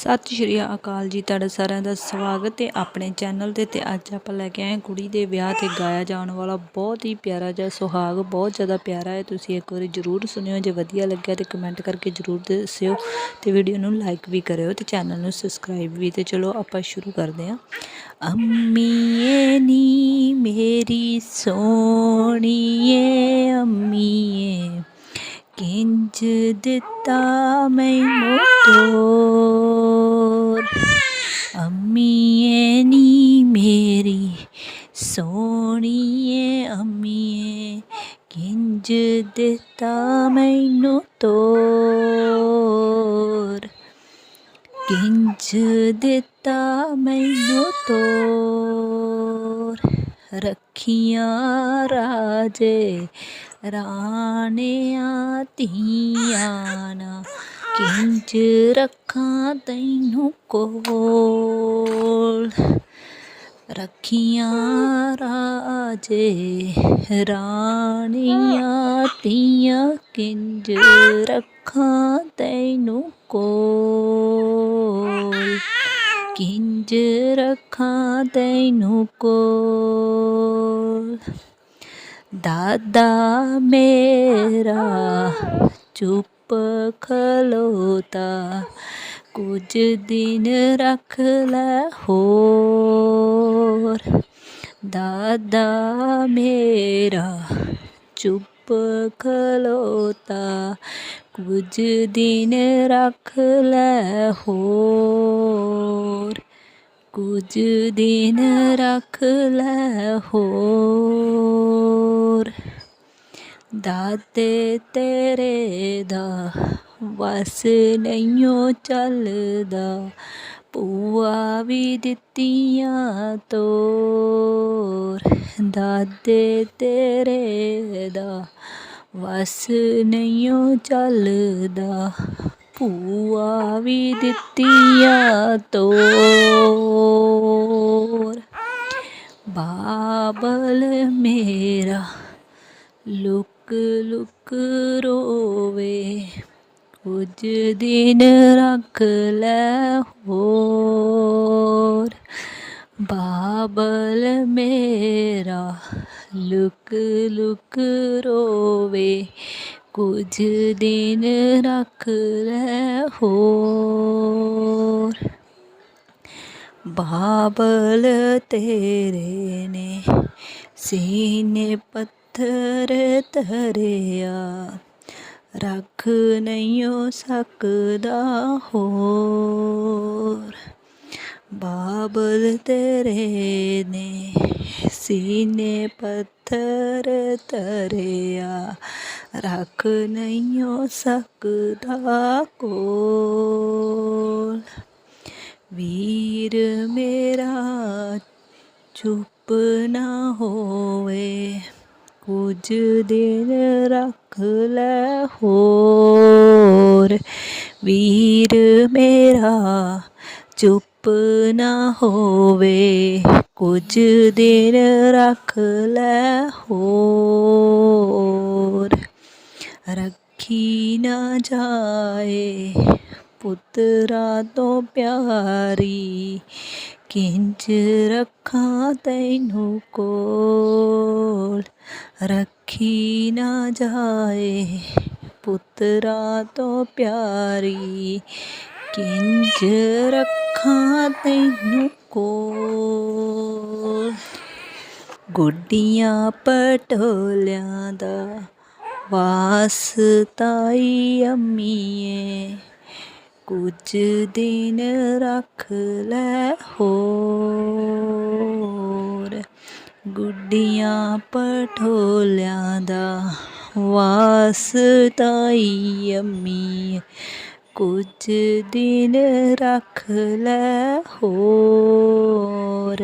ਸਤਿ ਸ਼੍ਰੀ ਅਕਾਲ ਜੀ, ਤੁਹਾਡਾ ਸਾਰਿਆਂ ਦਾ ਸਵਾਗਤ ਹੈ ਆਪਣੇ ਚੈਨਲ ਤੇ ਤੇ ਅੱਜ ਆਪਾਂ ਲੈ ਕੇ ਆਏ ਕੁੜੀ ਦੇ ਵਿਆਹ ਤੇ ਗਾਇਆ ਜਾਣ ਵਾਲਾ ਬਹੁਤ ਹੀ ਪਿਆਰਾ ਜਿਹਾ ਸੁਹਾਗ, ਬਹੁਤ ਜ਼ਿਆਦਾ ਪਿਆਰਾ ਹੈ। ਤੁਸੀਂ ਇੱਕ ਵਾਰੀ ਜਰੂਰ ਸੁਣਿਓ, ਜੇ ਵਧੀਆ ਲੱਗਿਆ ਤੇ ਕਮੈਂਟ ਕਰਕੇ ਜਰੂਰ ਦੱਸਿਓ ਤੇ ਵੀਡੀਓ ਨੂੰ ਲਾਈਕ ਵੀ ਕਰਿਓ ਤੇ ਚੈਨਲ ਨੂੰ ਸਬਸਕ੍ਰਾਈਬ ਵੀ ਤੇ ਚਲੋ ਆਪਾਂ ਸ਼ੁਰੂ ਕਰਦੇ ਹਾਂ। ਅੰਮੀ ਨੀ, ਮੇਰੀ ਸੋਹਣੀਏ ਕਿੰਜ ਦਿੱਤਾ ਮੈਨੂੰ ਤੋਰ ਅੰਮੀਏ ਨੀ ਮੇਰੀ ਸੋਹਣੀਏ ਅੰਮੀਏ ਕਿੰਜ ਦਿੱਤਾ ਮੈਨੂੰ ਤੋਰ ਕਿੰਜ ਧੀਆਂ ਨਾ ਕਿੰਜ ਰੱਖਾਂ ਤੈਨੂੰ ਕੋਲ? ਰੱਖੀਆਂ ਰਾਜੇ, ਰਾਣੀਆਂ ਧੀਆਂ, ਕਿੰਜ ਰੱਖਾਂ ਤੈਨੂੰ ਕੋਲ? ਕਿੰਜ ਰੱਖਾਂ ਤੈਨੂੰ ਕੋਲ? ਦਾਦਾ ਮੇਰਾ ਚੁੱਪ ਖਲੋਤਾ ਕੁਝ ਦਿਨ ਰੱਖ ਲੈ ਹੋਰ ਦਾਦਾ ਮੇਰਾ ਚੁੱਪ ਖਲੋਤਾ ਕੁਝ ਦਿਨ ਰੱਖ ਲੈ ਹੋਰ ਕੁਝ ਦਿਨ ਰੱਖ ਲੈ ਹੋਰ। ਦਾਤੇ ਤੇਰੇ ਦਾ ਵਸ ਨਹੀਂਓ ਚੱਲਦਾ। ਪੂਆ ਵੀ ਦਿੱਤੀਆਂ ਤੋਰ। ਦਾਦੇ ਤੇਰੇ ਦਾ ਵਸ ਨਹੀਂਓ ਚੱਲਦਾ। ਭੂਆ ਵੀ ਦਿੱਤੀਆਂ ਤੋਰ। ਬਾਬਲ ਮੇਰਾ ਲੁਕ ਲੁਕ ਰੋਵੇ, ਕੁਝ ਦਿਨ ਰੱਖ ਲੈ ਹੋਰ। ਬਾਬਲ ਮੇਰਾ ਲੁਕ ਲੁਕ ਰੋਵੇ ਕੁਝ ਦਿਨ ਰੱਖ ਲੈ ਹੋਰ। ਬਾਬਲ ਤੇਰੇ ਨੇ ਸੀਨੇ ਪੱਥਰ ਧਰਿਆ, ਰੱਖ ਨਹੀਂਓ ਸਕਦਾ ਹੋਰ। ਬਾਬਲ ਤੇਰੇ ਨੇ ਸੀਨੇ ਪੱਥਰ ਧਰਿਆ। ਰੱਖ ਨਹੀਂਓ ਸਕਦਾ ਕੋਲ। ਵੀਰ ਮੇਰਾ ਚੁੱਪ ਨਾ ਹੋਵੇ, ਕੁਝ ਦਿਨ ਰੱਖ ਲੈ ਹੋਰ। ਵੀਰ ਮੇਰਾ ਚੁੱਪ ਨਾ ਹੋਵੇ, ਕੁਝ ਦਿਨ ਰੱਖ ਲੈ ਹੋਰ। ਰੱਖੀ ਨਾ ਜਾਏ ਪੁੱਤਰਾ ਤੋਂ ਪਿਆਰੀ, ਕਿੰਜ ਰੱਖਾਂ ਤੈਨੂੰ ਕੋਲ? ਰੱਖੀ ਨਾ ਜਾਏ ਪੁੱਤਰਾ ਤੋਂ ਪਿਆਰੀ ਕਿੰਜ ਰੱਖਾਂ ਤੈਨੂੰ ਕੋਲ? ਗੁੱਡੀਆਂ ਪਟੋਲਿਆਂ ਦਾ ਵਾਸ ਤਾਈ ਅੰਮੀਏ, ਕੁਝ ਦਿਨ ਰੱਖ ਲੈ ਹੋਰ। ਗੁੱਡੀਆਂ ਪਟੋਲਿਆਂ ਦਾ ਵਾਸ ਤਾਈ ਅੰਮੀ ਕੁਝ ਦਿਨ ਰੱਖ ਲੈ ਹੋਰ।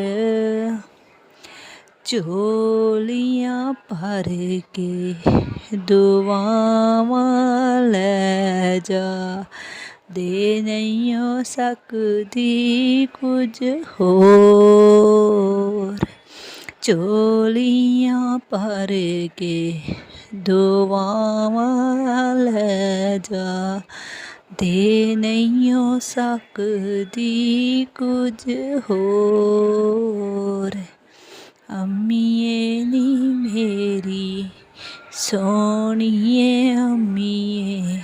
ਝੋਲੀਆਂ ਭਰ ਕੇ ਦੁਆਵਾਂ ਲੈ ਜਾ। ਦੇ ਨਹੀਂ ਸਕਦੀ ਕੁਝ ਹੋਰ। ਝੋਲੀਆਂ ਭਰ ਕੇ ਦੁਆਵਾਂ ਲੈ ਜਾ। ਦੇ ਨਹੀਂ ਹੋ ਸਕਦੀ ਕੁਝ ਹੋਰ। ਅੰਮੀਏ ਨੀ ਮੇਰੀ, ਸੋਹਣੀਏ ਅੰਮੀਏ,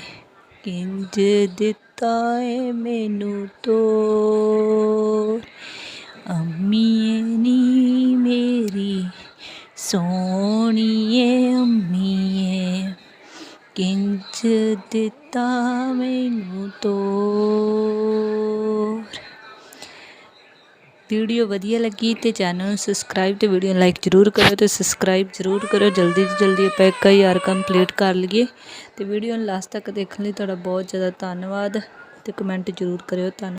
ਕਿੰਜ ਦਿੱਤਾ ਏ ਮੈਨੂੰ ਤੋਰ। ਅੰਮੀਏ ਨੀ ਮੇਰੀ, ਸੋਹਣੀਏ ਅੰਮੀਏ ਕਿੰਜ ਦਿੱਤਾ ਮੈਨੂੰ ਤੋਰ। ਵੀਡੀਓ ਵਧੀਆ ਲੱਗੀ ਤੇ ਚੈਨਲ ਨੂੰ ਸਬਸਕ੍ਰਾਈਬ ਤੇ ਵੀਡੀਓ ਨੂੰ ਲਾਈਕ ਜ਼ਰੂਰ ਕਰਿਓ ਤੇ ਸਬਸਕ੍ਰਾਈਬ ਜ਼ਰੂਰ ਕਰਿਓ। ਜਲਦੀ ਤੋਂ ਜਲਦੀ ਆਪਾਂ ਇੱਕ 1000 ਕੰਪਲੀਟ ਕਰ ਲਈਏ ਤੇ ਵੀਡੀਓ ਨੂੰ ਲਾਸਟ ਤੱਕ ਦੇਖਣ ਲਈ ਤੁਹਾਡਾ ਬਹੁਤ ਜ਼ਿਆਦਾ ਧੰਨਵਾਦ ਤੇ ਕਮੈਂਟ ਜ਼ਰੂਰ ਕਰਿਓ। ਧੰਨ